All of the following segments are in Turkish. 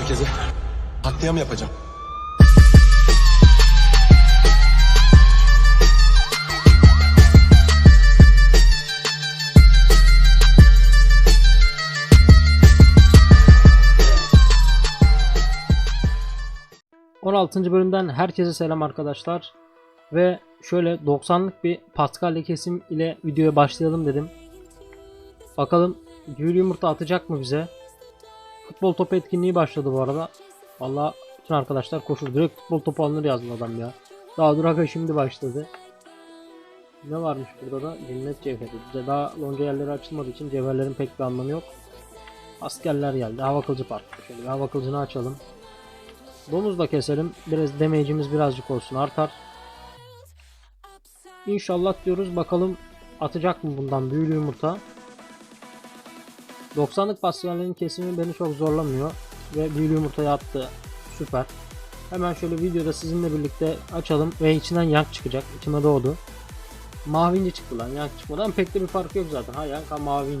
herkese. Katliam yapacağım. Hı. 16. bölümden herkese selam arkadaşlar. Ve şöyle 90'lık bir Paskalya kesim ile videoya başlayalım dedim. Bakalım gül yumurta atacak mı bize? Futbol topu etkinliği başladı bu arada. Valla bütün arkadaşlar koşur. Direkt futbol topu alınır yazdı adam ya. Daha dur aga şimdi başladı. Ne varmış burada da? Cennet cevheri. Bize daha lonca yerleri açılmadığı için cevherlerin pek bir anlamı yok. Askerler geldi. Hava kılıcı parkı. Şöyle bir hava kılıcını açalım. Domuz da keselim. Biraz damage'imiz birazcık olsun artar. İnşallah diyoruz bakalım atacak mı bundan büyülü yumurta. 90'lık pasyonellerin kesimi beni çok zorlamıyor. Ve büyülü yumurtayı attı. Süper. Hemen şöyle videoda sizinle birlikte açalım ve içinden yank çıkacak. İçime doğdu. Mavi inci çıktı lan yank çıkmadan pek de bir fark yok zaten. Ha yank ha mavi.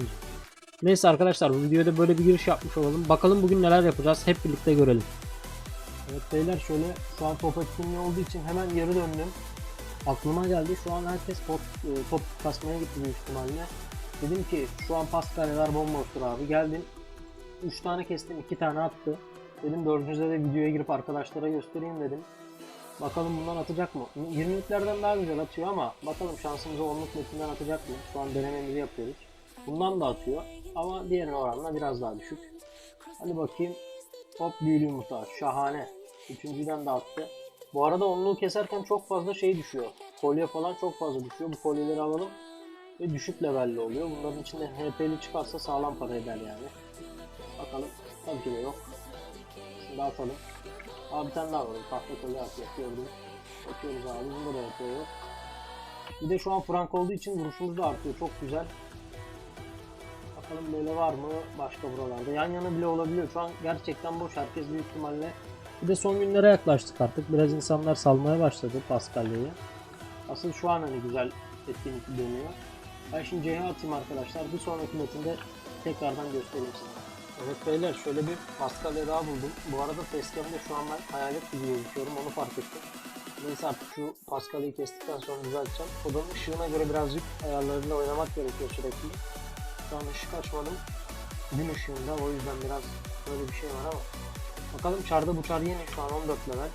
Neyse arkadaşlar bu videoda böyle bir giriş yapmış olalım. Bakalım bugün neler yapacağız hep birlikte görelim. Evet beyler şöyle şu an top etkinliği olduğu için hemen geri döndüm. Aklıma geldi şu an herkes top, e, top kasmaya gitti büyük ihtimalle. Dedim ki şu an pas kareler bomboştur abi. Geldim 3 tane kestim 2 tane attı. Dedim dördüncüde de videoya girip arkadaşlara göstereyim dedim. Bakalım bundan atacak mı? 20'liklerden daha güzel atıyor ama bakalım şansımıza 10'luk metinden atacak mı? Şu an denememizi yapıyoruz. Bundan da atıyor ama diğerine oranla biraz daha düşük. Hadi bakayım. Hop büyülü yumurta. Şahane. Üçüncüden de attı. Bu arada onluğu keserken çok fazla şey düşüyor. Kolye falan çok fazla düşüyor. Bu kolyeleri alalım. Ve düşük levelli oluyor. Bunların içinde HP'li çıkarsa sağlam para eder yani. Bakalım. Tabii ki de yok. Şimdi atalım. Abi bir tane daha var. Tahta kolye atıyor. Gördüm. Bakıyoruz abi. Bunda da yapıyor. Bir de şu an frank olduğu için vuruşumuz da artıyor. Çok güzel. Bakalım böyle var mı başka buralarda. Yan yana bile olabiliyor. Şu an gerçekten boş. Herkes büyük ihtimalle. Bir de son günlere yaklaştık artık. Biraz insanlar salmaya başladı Paskalya'yı. Asıl şu an hani güzel etkinlik dönüyor. Ben şimdi CH atayım arkadaşlar. Bir sonraki metinde tekrardan göstereyim size. Evet beyler şöyle bir Paskalya daha buldum. Bu arada facecam'de şu an ben hayalet gibi gözüküyorum. Onu fark ettim. Neyse artık şu Paskalya'yı kestikten sonra düzelteceğim. Odanın ışığına göre birazcık ayarlarıyla oynamak gerekiyor sürekli. Şu an ışık açmadım. Gün ışığında o yüzden biraz böyle bir şey var ama. Bakalım çarda bu çar yeni şu an 14 level.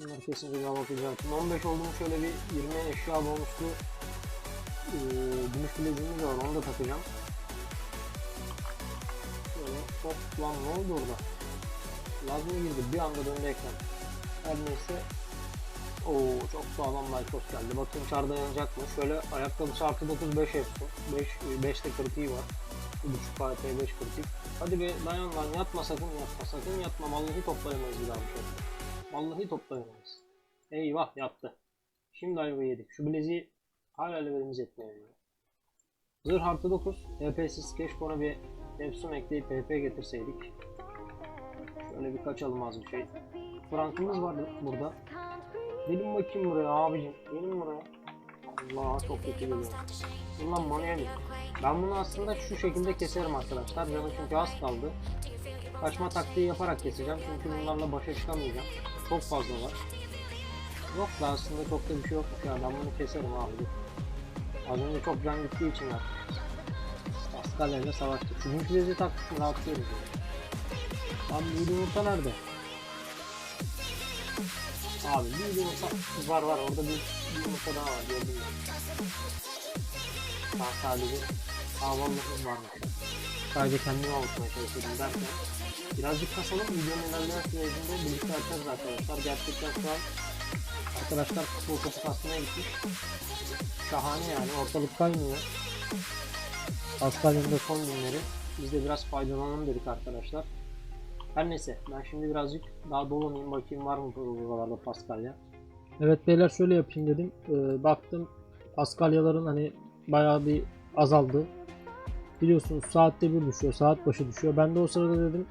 Bir hava kılacaktım. 15 oldu mu şöyle bir 20 eşya bonuslu e, gümüş bileziğimiz var onu da takacağım. Şöyle hop lan ne oldu orada? Laz mı girdi? Bir anda döndü ekran. Her neyse Oo çok sağlam Lycos geldi. Bakayım çarda yanacak mı? Şöyle ayakkabısı artı 9 5 yapsın. 5 5 de kritiği var. 1.5 KT 5 kritik. Hadi be dayan lan yatma sakın yatma sakın yatma. Vallahi toplayamayız bir daha bu şey. Vallahi toplayamayız. Eyvah yattı. Şimdi ayvayı yedik. Şu bileziği hala levelimiz yetmiyor. Yani. Zırh artı 9. HP'siz keşke bir Epson ekleyip PP getirseydik. Şöyle bir kaçalım az bir şey. Frankımız var burada. Gelin bakayım buraya abicim. Gelin buraya. Allah çok kötü geliyor. Ulan manuel. Ben bunu aslında şu şekilde keserim arkadaşlar. Canım çünkü az kaldı. Kaçma taktiği yaparak keseceğim. Çünkü bunlarla başa çıkamayacağım. Çok fazla var. Yok da aslında çok da bir şey yok. Ya ben bunu keserim abi. Az önce çok can gittiği için yapmışız. Askerlerle savaştık. Şu mülkülezi takmışım rahatlıyoruz. Abi bu yumurta nerede? Abi bir yumurta var var orada bir, bir yumurta daha var gördün mü? Daha sadece havallığımız varmış. Sadece kendimi avutmaya çalışıyordum derken birazcık kasalım videonun ilerleyen sürecinde birlikte açarız arkadaşlar. Gerçekten şu an arkadaşlar futbol topu kasmaya gitmiş. Şahane yani ortalık kaynıyor. Da son günleri. Biz de biraz faydalanalım dedik arkadaşlar. Her neyse ben şimdi birazcık daha dolanayım bakayım var mı buralarda Paskalya. Evet beyler şöyle yapayım dedim. Ee, baktım Paskalyaların hani bayağı bir azaldı. Biliyorsunuz saatte bir düşüyor, saat başı düşüyor. Ben de o sırada dedim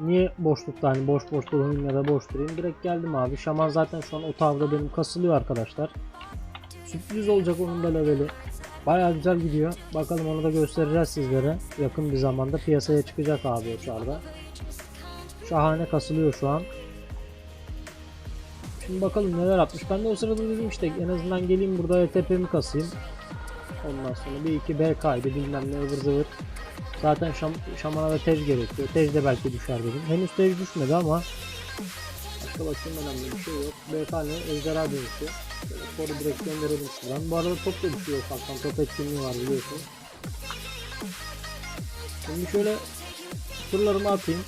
niye boşlukta hani boş boş dolanayım ya da boş durayım. Direkt geldim abi. Şaman zaten şu an o tavda benim kasılıyor arkadaşlar. Sürpriz olacak onun da leveli. Bayağı güzel gidiyor. Bakalım onu da göstereceğiz sizlere. Yakın bir zamanda piyasaya çıkacak abi o çarda. Şahane kasılıyor şu an. Şimdi bakalım neler atmış. Ben de o sırada dedim işte en azından geleyim burada ETP'mi kasayım. Ondan sonra bir iki B kaydı bilmem ne ıvır zıvır. Zaten şam, şamana da tej gerekiyor. Tej de belki düşer dedim. Henüz tej düşmedi ama başka bakayım önemli bir şey yok. BK ne? Ejderha dönüşüyor. Koru direkt gönderelim şuradan. Bu arada top da düşüyor ufaktan. Top etkinliği var biliyorsunuz. Şimdi şöyle turlarımı atayım.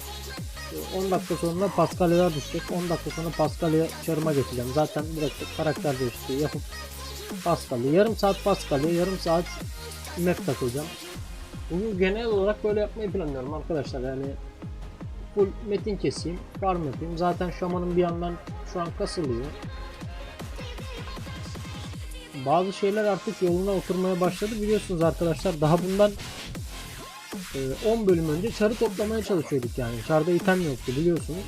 10 dakika sonra Pascal'e düşecek. 10 dakika sonra Pascal'e çarıma geçeceğim. Zaten direkt karakter değişikliği yapıp Pascal'e. Yarım saat Pascal'e, yarım saat map takılacağım. Bugün genel olarak böyle yapmayı planlıyorum arkadaşlar. Yani full metin keseyim, farm yapayım. Zaten şamanın bir yandan şu an kasılıyor. Bazı şeyler artık yoluna oturmaya başladı biliyorsunuz arkadaşlar. Daha bundan e, 10 bölüm önce çarı toplamaya çalışıyorduk yani. Çarda item yoktu biliyorsunuz.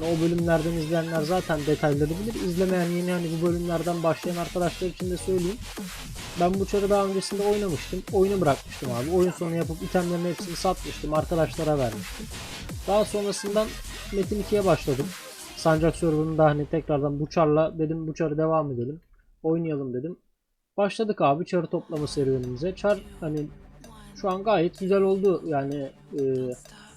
O bölümlerden izleyenler zaten detayları bilir. İzlemeyen yeni hani bu bölümlerden başlayan arkadaşlar için de söyleyeyim. Ben bu çarı daha öncesinde oynamıştım. Oyunu bırakmıştım abi. Oyun sonu yapıp itemlerin hepsini satmıştım. Arkadaşlara vermiştim. Daha sonrasından Metin 2'ye başladım. Sancak serverında hani tekrardan bu çarla dedim bu çarı devam edelim. Oynayalım dedim. Başladık abi çarı toplama serüvenimize. Çar hani şu an gayet güzel oldu. Yani e,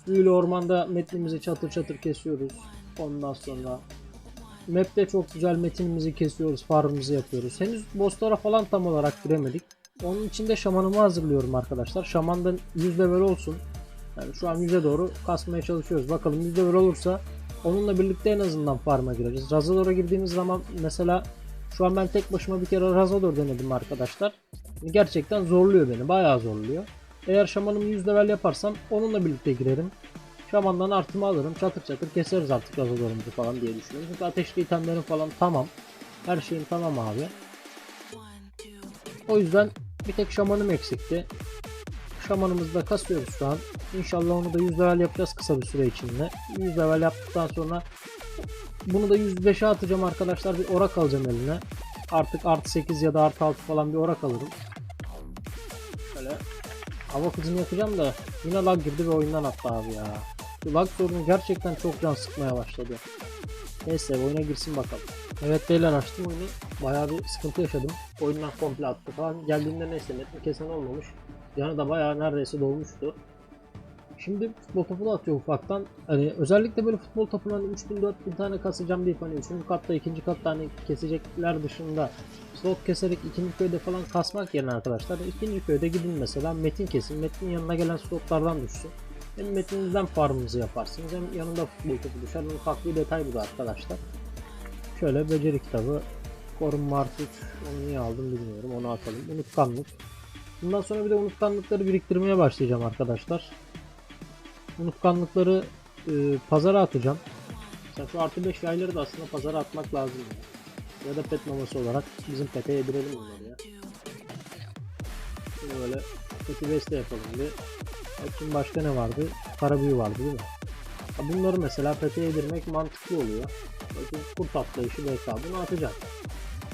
büyülü ormanda metnimizi çatır çatır kesiyoruz. Ondan sonra map'te çok güzel metinimizi kesiyoruz, farmımızı yapıyoruz. Henüz bosslara falan tam olarak giremedik. Onun için de şamanımı hazırlıyorum arkadaşlar. Şamandan 100 level olsun. Yani şu an 100'e doğru kasmaya çalışıyoruz. Bakalım 100 level olursa onunla birlikte en azından farm'a gireriz. Razador'a girdiğimiz zaman mesela şu an ben tek başıma bir kere Razador denedim arkadaşlar. Gerçekten zorluyor beni. Bayağı zorluyor. Eğer şamanımı 100 level yaparsam onunla birlikte girerim. Şamandan artımı alırım. Çatır çatır keseriz artık Razador'umuzu falan diye düşünüyorum. Çünkü ateşli itemlerim falan tamam. Her şeyim tamam abi. O yüzden bir tek şamanım eksikti. Şamanımızı da kasıyoruz şu an. İnşallah onu da 100 level yapacağız kısa bir süre içinde. 100 level yaptıktan sonra bunu da 105'e atacağım arkadaşlar. Bir orak alacağım eline. Artık artı 8 ya da artı 6 falan bir orak alırım. Böyle hava hızını yapacağım da yine lag girdi ve oyundan attı abi ya. Bu lag sorunu gerçekten çok can sıkmaya başladı. Neyse oyuna girsin bakalım. Evet beyler açtım oyunu. Bayağı bir sıkıntı yaşadım. Oyundan komple attı falan. Geldiğinde neyse metni kesen olmamış. Yanı da bayağı neredeyse dolmuştu. Şimdi futbol topu da atıyor ufaktan. Hani özellikle böyle futbol topundan 3000 4000 tane kasacağım deyip hani 3. katta 2. katta hani kesecekler dışında slot keserek ikinci köyde falan kasmak yerine arkadaşlar ikinci köyde gidin mesela metin kesin. Metin yanına gelen slotlardan düşsün. Hem metinizden farmınızı yaparsınız hem yanında futbol topu düşer. Bunun farklı bir detay bu da arkadaşlar. Şöyle beceri kitabı korunma artı 3 onu niye aldım bilmiyorum onu atalım. Unutkanlık. Bundan sonra bir de unutkanlıkları biriktirmeye başlayacağım arkadaşlar. Unutkanlıkları e, pazara atacağım. Sen şu artı 5 yayları da aslında pazara atmak lazım. Ya, ya da pet maması olarak bizim pete yedirelim bunları ya. Şimdi böyle peti beste yapalım bir. Bakayım başka ne vardı? Kara büyü vardı değil mi? Bunları mesela pete yedirmek mantıklı oluyor. Bakın kurt atlayışı BK bunu atacağım.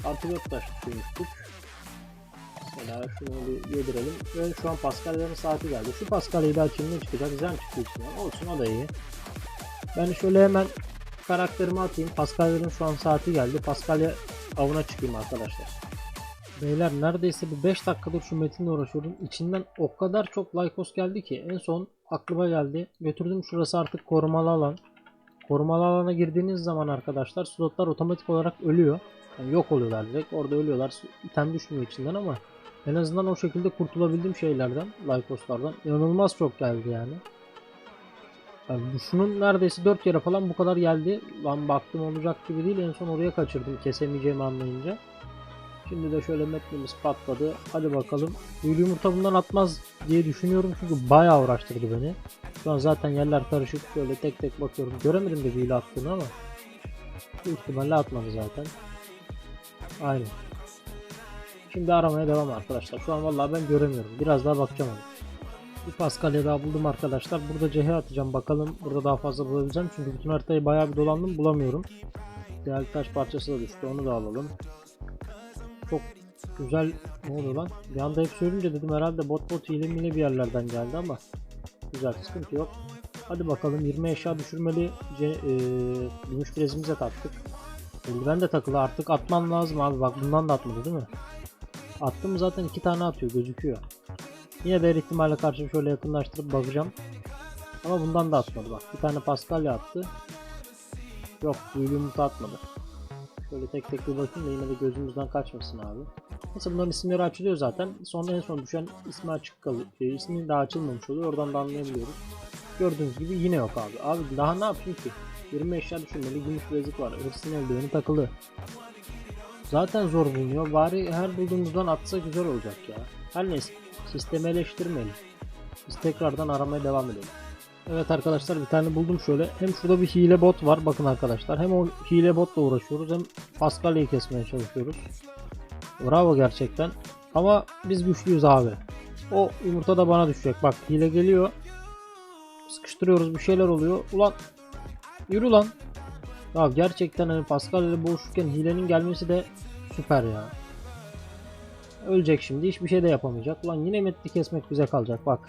Artı 4 taş tutmuştuk. Mesela şunu bir yedirelim. Ve şu an Pascal'lerin saati geldi. Şu Pascal'ı da açayım ne çıkacak? Zen çıktı içinden. Olsun o da iyi. Ben şöyle hemen karakterimi atayım. Pascal'lerin şu an saati geldi. Pascal'e avına çıkayım arkadaşlar. Beyler neredeyse bir 5 dakikadır şu metinle uğraşıyorum. İçinden o kadar çok Lycos geldi ki en son aklıma geldi. Götürdüm şurası artık korumalı alan. Korumalı alana girdiğiniz zaman arkadaşlar slotlar otomatik olarak ölüyor. Yani yok oluyorlar direkt. Orada ölüyorlar. İtem düşmüyor içinden ama en azından o şekilde kurtulabildim şeylerden, Lycos'lardan. İnanılmaz çok geldi yani. yani şunun neredeyse 4 kere falan bu kadar geldi. Lan baktım olacak gibi değil. En son oraya kaçırdım kesemeyeceğimi anlayınca. Şimdi de şöyle metnimiz patladı. Hadi bakalım. Büyülü yumurta bundan atmaz diye düşünüyorum çünkü bayağı uğraştırdı beni. Şu an zaten yerler karışık. Şöyle tek tek bakıyorum. Göremedim de büyülü attığını ama. Büyük ihtimalle atmadı zaten. Aynen. Şimdi aramaya devam arkadaşlar. Şu an vallahi ben göremiyorum. Biraz daha bakacağım ona. Bir Pascal'ya daha buldum arkadaşlar. Burada CH atacağım bakalım. Burada daha fazla bulabileceğim. Çünkü bütün haritayı bayağı bir dolandım bulamıyorum. Değerli taş parçası da düştü. Onu da alalım. Çok güzel. Ne oluyor lan? Bir anda hep söyleyince dedim herhalde bot bot hile mile bir yerlerden geldi ama. Güzel sıkıntı yok. Hadi bakalım 20 eşya düşürmeli ce, e, gümüş bilezimize taktık. Eldiven de takılı artık atman lazım abi bak bundan da atmadı değil mi? Attım zaten iki tane atıyor gözüküyor. Yine de her ihtimale karşı şöyle yakınlaştırıp bakacağım. Ama bundan da atmadı bak. Bir tane Paskalya attı. Yok yumurta atmadı. Şöyle tek tek bir bakayım da yine de gözümüzden kaçmasın abi. Neyse bunların isimleri açılıyor zaten. Sonra en son düşen ismi açık kalıyor. E, daha açılmamış oluyor. Oradan da anlayabiliyoruz. Gördüğünüz gibi yine yok abi. Abi daha ne yapayım ki? 20 eşya düşünmeli. Gümüş bilezik var. Hırsın eldiveni takılı. Zaten zor bulunuyor. Bari her bulduğumuzdan atsa güzel olacak ya. Her neyse. Sistemi eleştirmeyelim. Biz tekrardan aramaya devam edelim. Evet arkadaşlar bir tane buldum şöyle. Hem şurada bir hile bot var bakın arkadaşlar. Hem o hile botla uğraşıyoruz hem Pascalia'yı kesmeye çalışıyoruz. Bravo gerçekten. Ama biz güçlüyüz abi. O yumurta da bana düşecek. Bak hile geliyor. Sıkıştırıyoruz bir şeyler oluyor. Ulan yürü lan. Ya gerçekten hani Pascal ile boğuşurken hilenin gelmesi de süper ya. Ölecek şimdi hiçbir şey de yapamayacak. Ulan yine metni kesmek bize kalacak bak.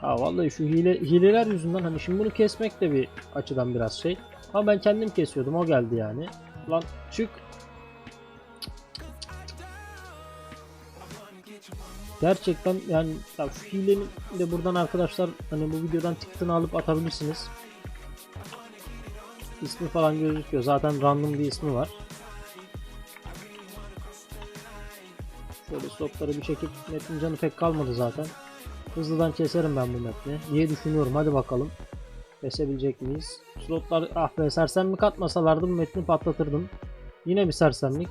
Ha vallahi şu hile hileler yüzünden hani şimdi bunu kesmek de bir açıdan biraz şey. Ama ben kendim kesiyordum o geldi yani. Lan çık. Gerçekten yani ya şu hilenin de buradan arkadaşlar hani bu videodan çıktığını alıp atabilirsiniz. İsmi falan gözüküyor. Zaten random bir ismi var. Şöyle stopları bir çekip Metin canı pek kalmadı zaten. Hızlıdan keserim ben bu metni diye düşünüyorum. Hadi bakalım. Kesebilecek miyiz? Slotlar ah be sersemlik atmasalardı bu metni patlatırdım. Yine bir sersemlik.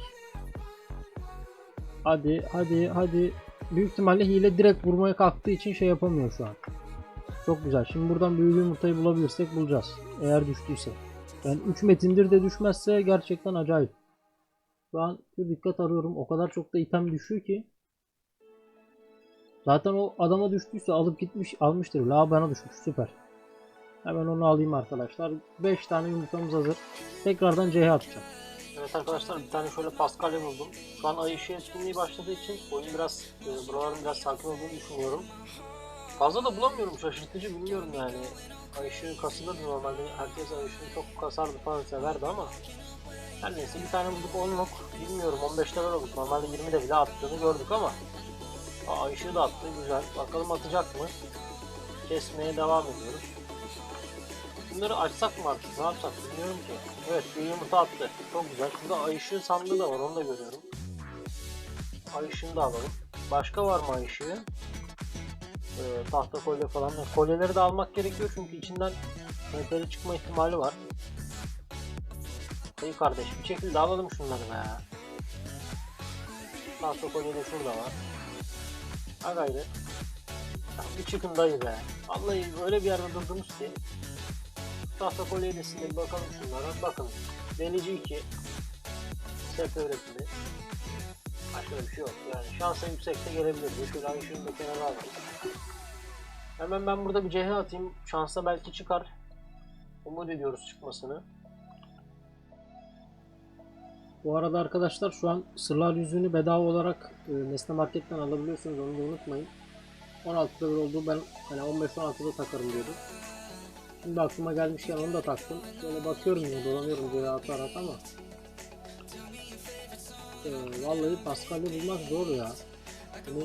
Hadi hadi hadi. Büyük ihtimalle hile direkt vurmaya kalktığı için şey yapamıyor şu an. Çok güzel. Şimdi buradan büyülü yumurtayı bulabilirsek bulacağız. Eğer düştüyse. Yani 3 metindir de düşmezse gerçekten acayip. Şu an bir dikkat arıyorum. O kadar çok da item düşüyor ki. Zaten o adama düştüyse alıp gitmiş almıştır. La bana düşmüş. Süper. Hemen onu alayım arkadaşlar. 5 tane yumurtamız hazır. Tekrardan C'ye atacağım. Evet arkadaşlar bir tane şöyle Pascal'e buldum. Şu an ay ışığı etkinliği başladığı için oyun biraz, e, buraların biraz sakin olduğunu düşünüyorum. Fazla da bulamıyorum şaşırtıcı bilmiyorum yani. Ay ışığı kasılır normalde herkes ay ışığını çok kasardı falan severdi ama her neyse bir tane bulduk 10'luk bilmiyorum 15 level olduk normalde 20 de bile attığını gördük ama Aa, ışığı da attı güzel bakalım atacak mı? Kesmeye devam ediyoruz. Bunları açsak mı artık? Ne yapsak bilmiyorum ki. Evet bir yumurta attı. Çok güzel. Burada ay sandığı da var onu da görüyorum. Ay da alalım. Başka var mı ay? Ee, tahta kolye falan. Kolyeleri de almak gerekiyor çünkü içinden metali çıkma ihtimali var. İyi kardeş bir şekilde alalım şunları be. Tahta kolye de şurada var. Ha gayret. Bir çıkın dayı be. Vallahi öyle bir yerde durdunuz ki tahta kolyesinde bir bakalım şunlara. Bakın. Delici 2. Set öğretili. Başka bir şey yok. Yani şansa yüksekte gelebilir. Şöyle şunu da kenara alalım. Hemen ben burada bir CH atayım. Şansa belki çıkar. Umut ediyoruz çıkmasını. Bu arada arkadaşlar şu an sırlar yüzüğünü bedava olarak e, Nesne Market'ten alabiliyorsunuz. Onu da unutmayın. 16 level olduğu ben hani 15-16'da takarım diyordum. Şimdi aklıma gelmişken onu da taktım. Şöyle bakıyorum yine dolanıyorum böyle atarak ama. Ee, vallahi Pascal'ı bulmak zor ya. Bunu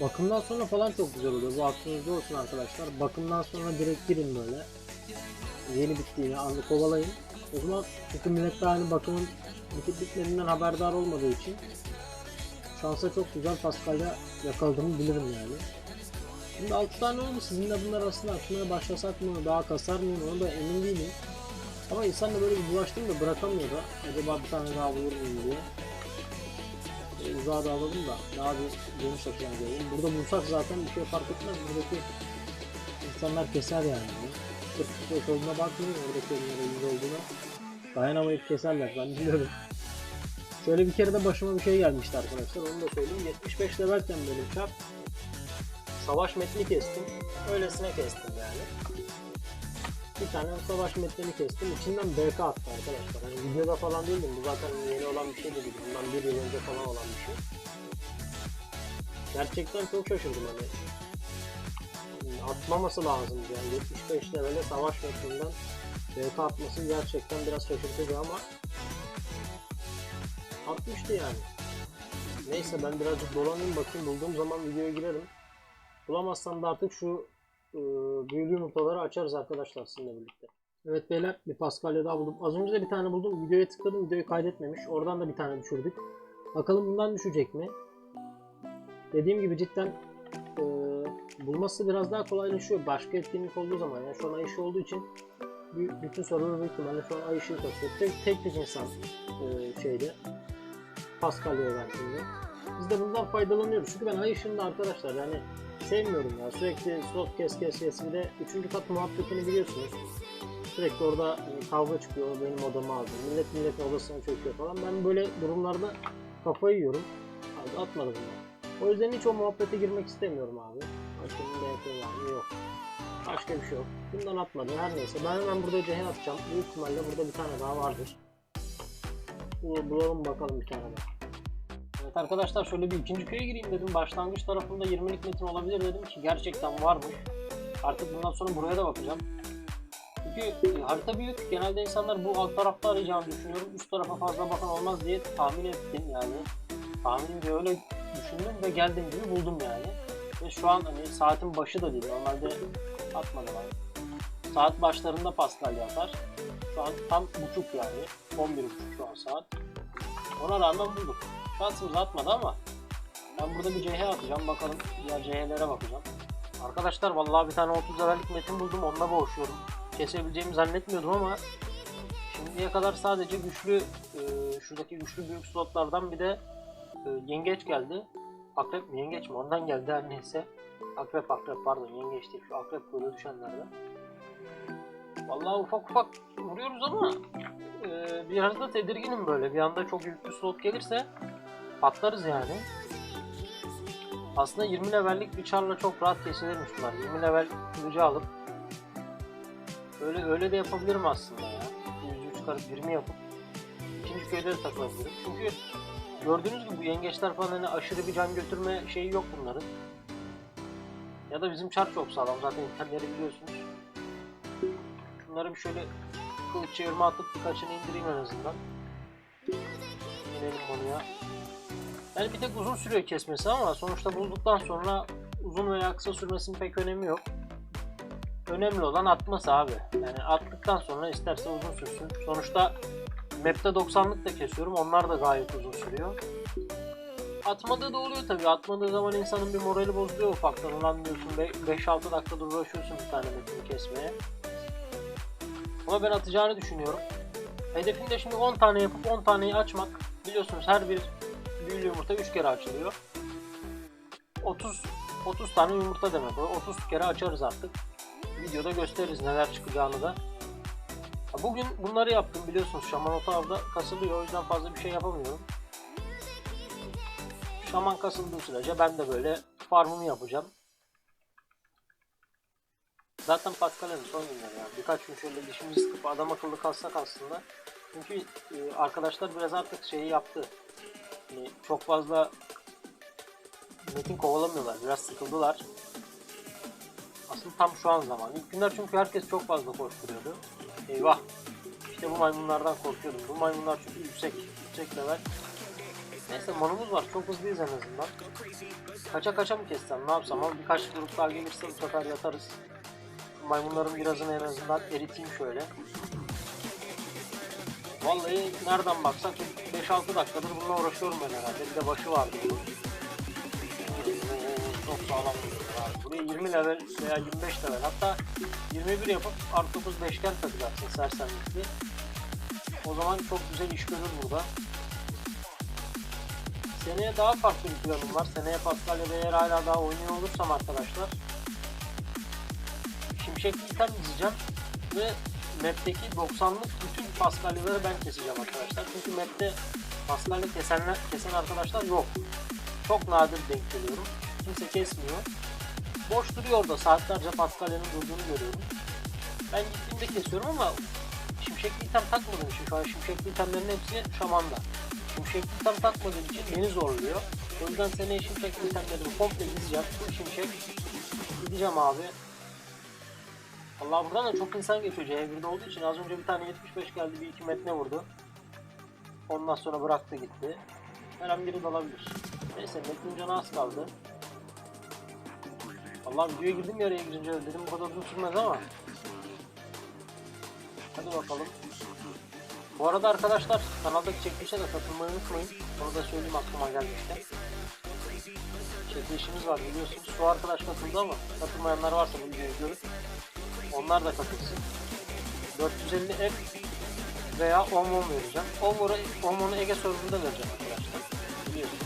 bakımdan sonra falan çok güzel oluyor. Bu aklınızda olsun arkadaşlar. Bakımdan sonra direkt girin böyle. Yeni bittiğini anı kovalayın. O zaman çünkü millet daha hani bakımın bitip bitmediğinden haberdar olmadığı için şansa çok güzel Pascal'ya yakaladığımı bilirim yani. Şimdi 6 tane oldu. Sizinle bunlar arasında açmaya başlasak mı? Daha kasar mıyım? Onu da emin değilim. Ama insan da böyle bir bulaştım da bırakamıyor da. Acaba bir tane daha bulur muyum diye. E, uzağa da alalım da daha bir geniş açıdan görelim. Burada bulsak zaten bir şey fark etmez. Buradaki insanlar keser yani. Sırf bir olduğuna bakmayın. Oradaki onlara yüz olduğuna. Dayanamayıp keserler. Ben biliyorum. Şöyle bir kere de başıma bir şey gelmişti arkadaşlar. Onu da söyleyeyim. 75 levelken benim çarp savaş metni kestim. Öylesine kestim yani. Bir tane savaş metnini kestim. İçinden BK attı arkadaşlar. Hani videoda falan değildim. Bu zaten yeni olan bir şey de değil. Bundan bir yıl önce falan olan bir şey. Gerçekten çok şaşırdım hani. atmaması lazım yani 75 levele savaş metninden DP atması gerçekten biraz şaşırtıcı ama atmıştı yani. Neyse ben birazcık dolanayım bakayım bulduğum zaman videoya girerim. Bulamazsam da artık şu e, büyülü yumurtaları açarız arkadaşlar sizinle birlikte. Evet beyler bir Paskalya daha buldum. Az önce de bir tane buldum. Videoya tıkladım. Videoyu kaydetmemiş. Oradan da bir tane düşürdük. Bakalım bundan düşecek mi? Dediğim gibi cidden e, bulması biraz daha kolaylaşıyor. Başka etkinlik olduğu zaman. Yani şu an ay ışığı olduğu için bü- bütün server büyük ihtimalle şu an ay ışığı kasıyor. Tek, tek bir insan e, şeyde Paskalya eventinde. Biz de bundan faydalanıyoruz. Çünkü ben ay ışığında arkadaşlar yani sevmiyorum ya. Sürekli slot kes kes kes. Bir de 3. kat muhabbetini biliyorsunuz. Sürekli orada e, kavga çıkıyor. Benim odamı aldı. Millet milletin odasına çöküyor falan. Ben böyle durumlarda kafayı yiyorum. Abi atmadı bunlar. O yüzden hiç o muhabbete girmek istemiyorum abi. Başkanın DP var mı? Yok. Başka bir şey yok. Bundan atmadı. Her neyse. Ben hemen burada CH atacağım. Büyük ihtimalle burada bir tane daha vardır. Bu- Bulalım bakalım bir tane daha. Evet arkadaşlar şöyle bir ikinci köye gireyim dedim. Başlangıç tarafında 20'lik metin olabilir dedim ki gerçekten varmış. Artık bundan sonra buraya da bakacağım. Çünkü e, harita büyük. Genelde insanlar bu alt tarafta arayacağını düşünüyorum. Üst tarafa fazla bakan olmaz diye tahmin ettim yani. Tahminimce öyle düşündüm ve geldiğim gibi buldum yani. Ve şu an hani saatin başı da değil. Normalde atmadım abi. Saat başlarında Pascal atar. Şu an tam buçuk yani. 11 buçuk şu an saat. Ona rağmen bulduk. Şansımız atmadı ama ben burada bir CH atacağım. Bakalım diğer CH'lere bakacağım. Arkadaşlar vallahi bir tane 30 levellik metin buldum. Onunla boğuşuyorum. Kesebileceğimi zannetmiyordum ama şimdiye kadar sadece güçlü e, şuradaki güçlü büyük slotlardan bir de e, yengeç geldi. Akrep mi yengeç mi? Ondan geldi her neyse. Akrep akrep pardon yengeç değil. Şu akrep böyle düşenlerden. Vallahi ufak ufak vuruyoruz ama e, biraz da tedirginim böyle. Bir anda çok yüklü slot gelirse patlarız yani. Aslında 20 levellik bir çarla çok rahat kesilirmiş bunlar. 20 level kılıcı alıp öyle öyle de yapabilirim aslında ya. Yüzüğü çıkarıp 20 yapıp ikinci köyde de takılabilirim. Çünkü gördüğünüz gibi bu yengeçler falan hani aşırı bir can götürme şeyi yok bunların. Ya da bizim çar çok sağlam zaten itemleri biliyorsunuz. Şunları bir şöyle kılıç çevirme atıp birkaçını indireyim en azından. İnelim konuya. Yani bir tek uzun sürüyor kesmesi ama sonuçta bulduktan sonra uzun veya kısa sürmesinin pek önemi yok. Önemli olan atması abi. Yani attıktan sonra isterse uzun sürsün. Sonuçta map'te 90'lık da kesiyorum. Onlar da gayet uzun sürüyor. Atmadığı da oluyor tabii. Atmadığı zaman insanın bir morali bozuluyor ufaktan. Ulan diyorsun 5-6 dakikadır uğraşıyorsun bir tane metini kesmeye. Ama ben atacağını düşünüyorum. Hedefim de şimdi 10 tane yapıp 10 taneyi açmak. Biliyorsunuz her bir büyülü yumurta 3 kere açılıyor. 30 30 tane yumurta demek o. 30 kere açarız artık. Videoda gösteririz neler çıkacağını da. Bugün bunları yaptım biliyorsunuz. Şaman otavda kasılıyor. O yüzden fazla bir şey yapamıyorum. Şaman kasıldığı sürece ben de böyle farmımı yapacağım. Zaten Pascal'ın son günleri yani. Birkaç gün şöyle dişimizi sıkıp adam akıllı kalsak aslında. Çünkü e, arkadaşlar biraz artık şeyi yaptı. Yani çok fazla metin kovalamıyorlar. Biraz sıkıldılar. Aslında tam şu an zaman. İlk günler çünkü herkes çok fazla koşturuyordu. Eyvah. İşte bu maymunlardan korkuyordum. Bu maymunlar çünkü yüksek. Yüksek level. Neyse manumuz var. Çok hızlıyız en azından. Kaça kaça mı kessem ne yapsam ama birkaç grup daha gelirse bu sefer yatarız. Maymunların birazını en azından eriteyim şöyle. Vallahi nereden baksak 5-6 dakikadır bununla uğraşıyorum ben herhalde. Bir de başı vardı bunun. Çok sağlam bir abi. Buraya 20 level veya 25 level hatta 21 yapıp artı 9 beşgen takacaksın sersemlikli. O zaman çok güzel iş görür burada. Seneye daha farklı bir planım var. Seneye Pascal'le eğer hala daha oynuyor olursam arkadaşlar Şimşekli item dizeceğim ve map'teki 90'lık Pascal'ları ben keseceğim arkadaşlar. Çünkü map'te Pascal'le kesenler, kesen arkadaşlar yok. Çok nadir denk geliyorum. Kimse kesmiyor. Boş duruyor orada saatlerce Pascal'lerin durduğunu görüyorum. Ben gittiğimde kesiyorum ama şimşekli item takmadığım için şu an şimşekli itemlerin hepsi şamanda. Şimşekli item takmadığım için beni zorluyor. O yüzden seneye şimşekli itemlerimi komple dizeceğim. Şimşek gideceğim abi. Allah buradan da çok insan geçiyor C1'de olduğu için az önce bir tane 75 geldi bir iki metre vurdu. Ondan sonra bıraktı gitti. Her an biri dalabilir. Neyse Metin canı az kaldı. Allah videoya girdim yarıya girince dedim bu kadar uzun sürmez ama. Hadi bakalım. Bu arada arkadaşlar kanaldaki çekilişe de katılmayı unutmayın. Onu da söyleyeyim aklıma gelmişken. Çekilişimiz var biliyorsunuz. Şu arkadaş katıldı ama katılmayanlar varsa bu videoyu görüp onlar da katılsın. 450 F veya 10 won vereceğim. 10 won'u 10 won'u Ege serverında vereceğim arkadaşlar. Biliyorsunuz.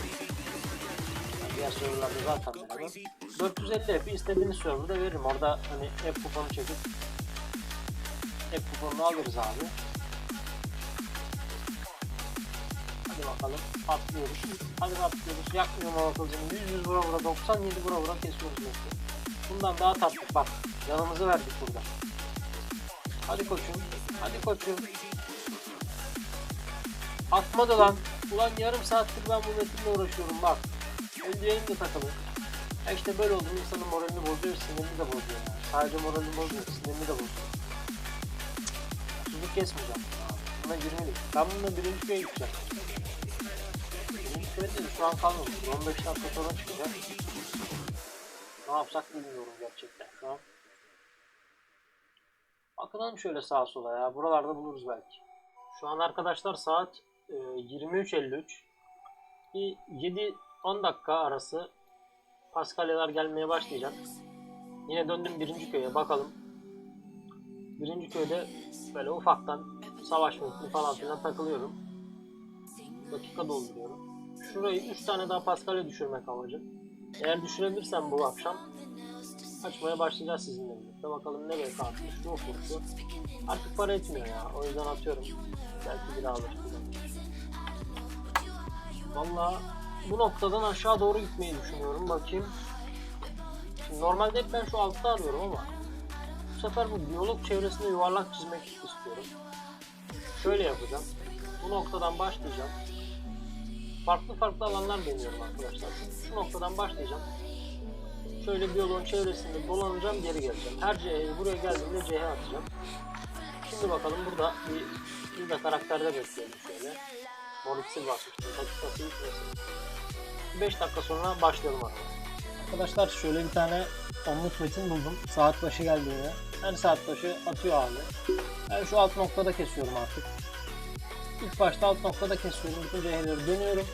Yani diğer serverlarda zaten beraber. 450 F'i istediğiniz serverda veririm. Orada hani F kuponu çekip F kuponunu alırız abi. Hadi bakalım atlıyoruz. Hadi atlıyoruz. Yakmıyorum hava kılıcını. 100 100 vura vura 97 vura vura kesiyoruz mesela. Bundan daha tatlı bak. Canımızı verdik burada. Hadi koçum. Hadi koçum. Atmadı lan. Ulan yarım saattir ben bu metinle uğraşıyorum bak. Eldivenim de takılı. Ya işte böyle oldu insanın moralini bozuyor, sinirini de bozuyor. Sadece moralini bozuyor, sinirini de bozuyor. Tuzluk kesmeyeceğim. Buna 20'lik. Ben bununla birinci köye gideceğim. Birinci köyde de şu an kalmamış. 15 dakika sonra çıkacak. Ne yapsak bilmiyorum gerçekten şu an. Bakınalım şöyle sağa sola ya. Buralarda buluruz belki. Şu an arkadaşlar saat e, 23.53. Bir 7-10 dakika arası Paskalyalar gelmeye başlayacak. Yine döndüm birinci köye bakalım. Birinci köyde böyle ufaktan savaş metni falan filan takılıyorum. Dakika dolduruyorum. Şurayı 3 tane daha Paskalya düşürmek amacım. Eğer düşürebilirsem bu akşam açmaya başlayacağız sizinle birlikte. Bakalım ne BK atmış, ne okursu. Artık para etmiyor ya. O yüzden atıyorum. Belki bir alır. Valla bu noktadan aşağı doğru gitmeyi düşünüyorum. Bakayım. Şimdi normalde hep ben şu altta arıyorum ama bu sefer bu biyolog çevresinde yuvarlak çizmek istiyorum. Şöyle yapacağım. Bu noktadan başlayacağım. Farklı farklı alanlar deniyorum arkadaşlar. Şu, noktadan başlayacağım. Şöyle biyoloğun çevresinde dolanacağım geri geleceğim. Her C'ye buraya geldiğimde C'ye atacağım. Şimdi bakalım burada bir, bir de karakterde bekleyelim şöyle. Morix'i basmıştım. Dakikası gitmesin. 5 dakika sonra başlayalım artık. Arkadaşlar şöyle bir tane onluk metin buldum. Saat başı geldiğinde. Her saat başı atıyor abi. Ben şu alt noktada kesiyorum artık. İlk başta alt noktada kesiyorum. Bütün cehirleri dönüyorum.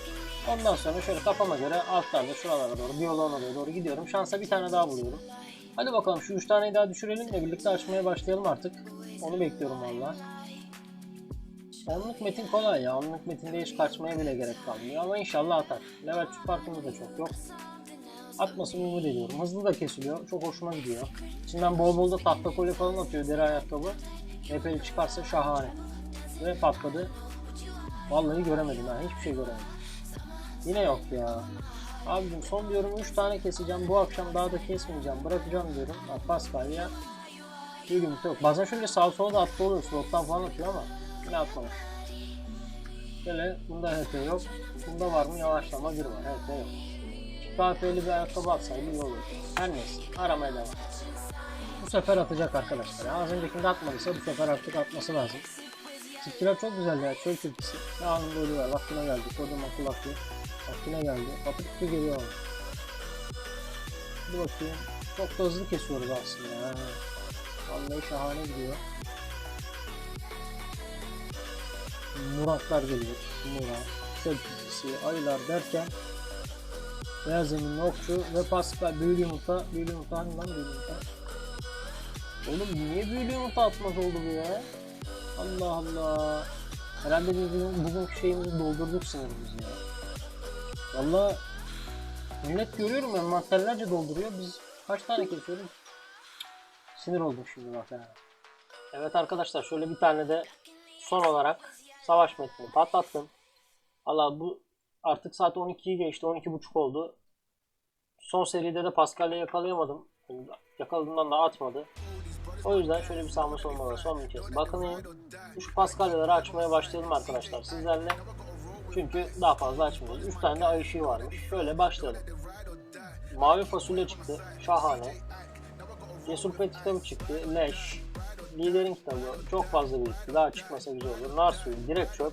Ondan sonra şöyle kafama göre altlarda şuralara doğru, biyoloğuna doğru, doğru gidiyorum. Şansa bir tane daha buluyorum. Hadi bakalım şu üç taneyi daha düşürelim de birlikte açmaya başlayalım artık. Onu bekliyorum valla. Onluk metin kolay ya. Onluk metinde hiç kaçmaya bile gerek kalmıyor. Ama inşallah atar. Level 3 farkımız da çok yok. Atmasını umut ediyorum. Hızlı da kesiliyor. Çok hoşuma gidiyor. İçinden bol bol da tahta kolye falan atıyor deri ayakkabı. Epey çıkarsa şahane. Ve patladı. Vallahi göremedim ha. Hiçbir şey göremedim. Yine yok ya. Abicim son diyorum 3 tane keseceğim. Bu akşam daha da kesmeyeceğim. Bırakacağım diyorum. Bak Pascal bir yumurta yok. Bazen şöyle sağ sola da attı oluyor. Slottan falan atıyor ama yine atmamış. Şöyle bunda HP yok. Bunda var mı yavaşlama bir var. HP yok. KF'li bir ayakkabı atsaydı iyi olurdu. Her neyse aramaya devam. Bu sefer atacak arkadaşlar. Ya. Az öncekinde atmadıysa bu sefer artık atması lazım. Tilkiler çok güzel ya. Çöl tilkisi. Ne anında ölüyor. Vaktine geldi. Kocaman kulaklı. Vaktine geldi. Patıklı geliyor. ama. Hadi bakayım. Çok da hızlı kesiyoruz aslında ya. Vallahi şahane gidiyor. Muratlar geliyor. Murat, çöl tilkisi, ayılar derken Beyaz zeminli okçu ve Pascal büyülü yumurta. Büyülü yumurta hangi lan büyülü yumurta? Oğlum niye büyülü yumurta atmaz oldu bu ya? Allah Allah. Herhalde biz bugün, bugünkü şeyimizi doldurduk sınırımızı ya. Valla millet görüyorum envanterlerce dolduruyor. Biz kaç tane kesiyoruz? Sinir oldum şimdi bak ha. Evet arkadaşlar şöyle bir tane de son olarak savaş metnini patlattım. Valla bu artık saat 12'yi geçti. 12.30 oldu. Son seride de Pascal'le yakalayamadım. Yakaladığımdan da atmadı. O yüzden şöyle bir sağma solmalara son bir kez bakınayım. Şu Pascal'ları açmaya başlayalım arkadaşlar sizlerle. Çünkü daha fazla açmıyoruz. 3 tane de ay ışığı varmış. Şöyle başlayalım. Mavi fasulye çıktı. Şahane. Yesupet kitabı çıktı. Leş. Liderin kitabı. Çok fazla birikti. Daha çıkmasa güzel olur. Nar suyu. Direkt çöp.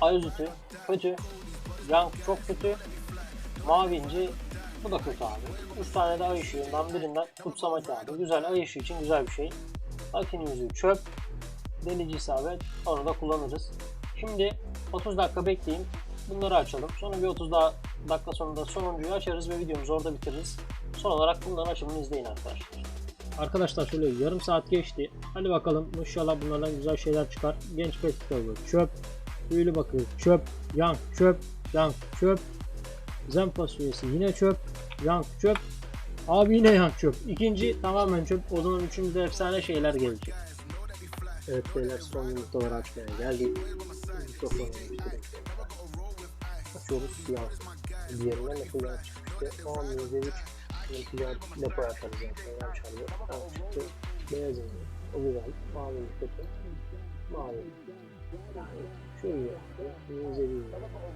Ayüzütü. Kötü. Yank çok kötü. Mavi inci. Bu da kötü abi. 3 tane de ay ışığından birinden kutsama kağıdı. Güzel ay ışığı için güzel bir şey. Latin yüzüğü çöp. Delici isabet. Onu da kullanırız. Şimdi 30 dakika bekleyin. Bunları açalım. Sonra bir 30 daha dakika sonunda sonuncuyu açarız ve videomuzu orada bitiririz. Son olarak bunların açımını izleyin arkadaşlar. Arkadaşlar şöyle yarım saat geçti. Hadi bakalım inşallah bunlardan güzel şeyler çıkar. Genç pet kitabı çöp. Büyülü bakıyor çöp. Yank çöp. Yank çöp. Zen fasulyesi yine çöp. Yank çöp. Abi yine yank çöp. İkinci tamamen çöp. O zaman üçüncüde efsane şeyler gelecek. Evet beyler son yumurtaları açmaya geldik. Mikrofonu. Açıyoruz siyah. Diğerinden de siyah çıkmıştı. O an yüzde üç. Siyah depo yaparız yani. Yan çarpıyor. Tamam çıktı. Beyaz yanıyor. O güzel. Mavi kötü. Mavi. Yani iyi. Yüzde bir.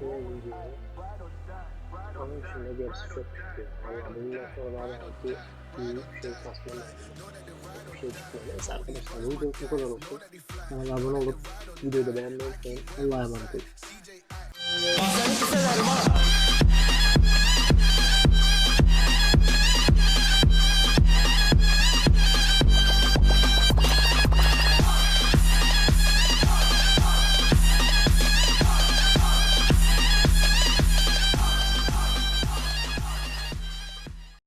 Beyaz ince. Onun dışında gerisi çok çıkıyor. Allah bundan sonra daha belki bir şey kasmam bir şey çıkmıyor. Neyse arkadaşlar bu video bu kadar olsun. Kanala abone olup videoyu da beğenmeyi unutmayın. Allah'a emanet olun.